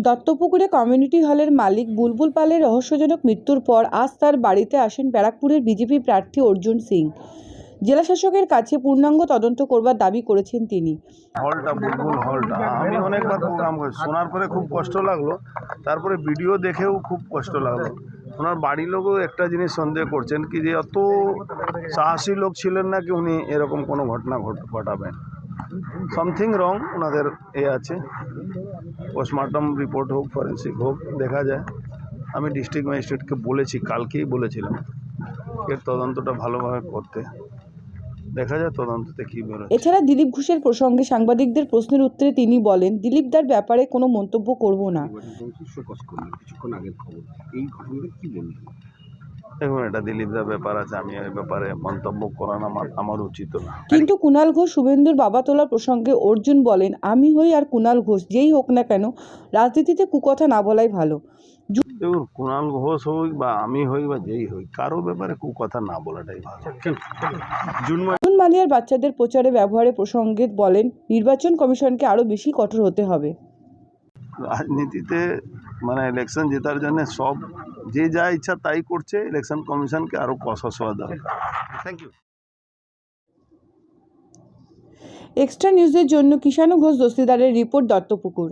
দত্তপুকুরে community হলের মালিক বুলবুল পালের রহস্যজনক মৃত্যুর পর আজ তার বাড়িতে আসেন ব্যারাকপুরের বিজেপি প্রার্থী অর্জুন সিং। জেলাশাসকের কাছে পূর্ণাঙ্গ তদন্ত করবার দাবি করেছেন তিনি। হলটা, বুলবুল হলটা, আমি অনেকবার প্রোগ্রাম করি শোনার পরে খুব কষ্ট লাগল, তারপরে ভিডিও দেখেও খুব কষ্ট লাগল। ওনার বাড়ির লোকও একটা জিনিস সন্দেহ করছেন কি যে অত সাহসী লোক ছিলেন না কি উনি এরকম কোনো ঘটনা ঘট- ঘটাবেন। সামথিং রং ওনাদের এ আছে। পোস্টমর্টম রিপোর্ট হোক ফরেন্সিক হোক দেখা যায়। আমি ডিস্ট্রিক্ট ম্যাজিস্ট্রেটকে বলেছি কালকেই বলেছিলাম। এর তদন্তটা ভালোভাবে করতে। দেখা যায় তদন্ততে কী বেরোয়। এছাড়া দিলীপ ঘোষের প্রসঙ্গে সাংবাদিকদের প্রশ্নের উত্তরে তিনি বলেন দিলীপদার ব্যাপারে কোনো মন্তব্য করব না। কিছুক্ষণ আগের খবর। এই ঘটনাটা কি বলবেন দেখুন এটা দিলীপদার ব্যাপার আছে আমি এই ব্যাপারে মন্তব্য করানো আমার আমার উচিত না। কিন্তু কুণাল ঘোষ শুভেন্দুর বাবা তোলার প্রসঙ্গে অর্জুন বলেন আমি হই আর কুণাল ঘোষ যেই হোক না কেন রাজনীতিতে কুকথা না বলাই ভালো। দেখুন কুণাল ঘোষ হই বা আমি হই বা যেই হই কারও ব্যাপারে কুকথা না বলাটাই ভালো। জুন মালিয়ার বাচ্চাদের প্রচারে ব্যবহারের প্রসঙ্গে বলেন নির্বাচন কমিশনকে আরও বেশি কঠোর হতে হবে। রাজনীতিতে মানে ইলেকশন জেতার জন্য সব যে যা ইচ্ছা তাই করছে ইলেকশন কমিশনকে আরও কষা হওয়া দরকার থ্যাংক ইউ এক্সট্রা নিউজের জন্য কিষাণু ঘোষ দস্তিদারের রিপোর্ট দত্তপুকুর।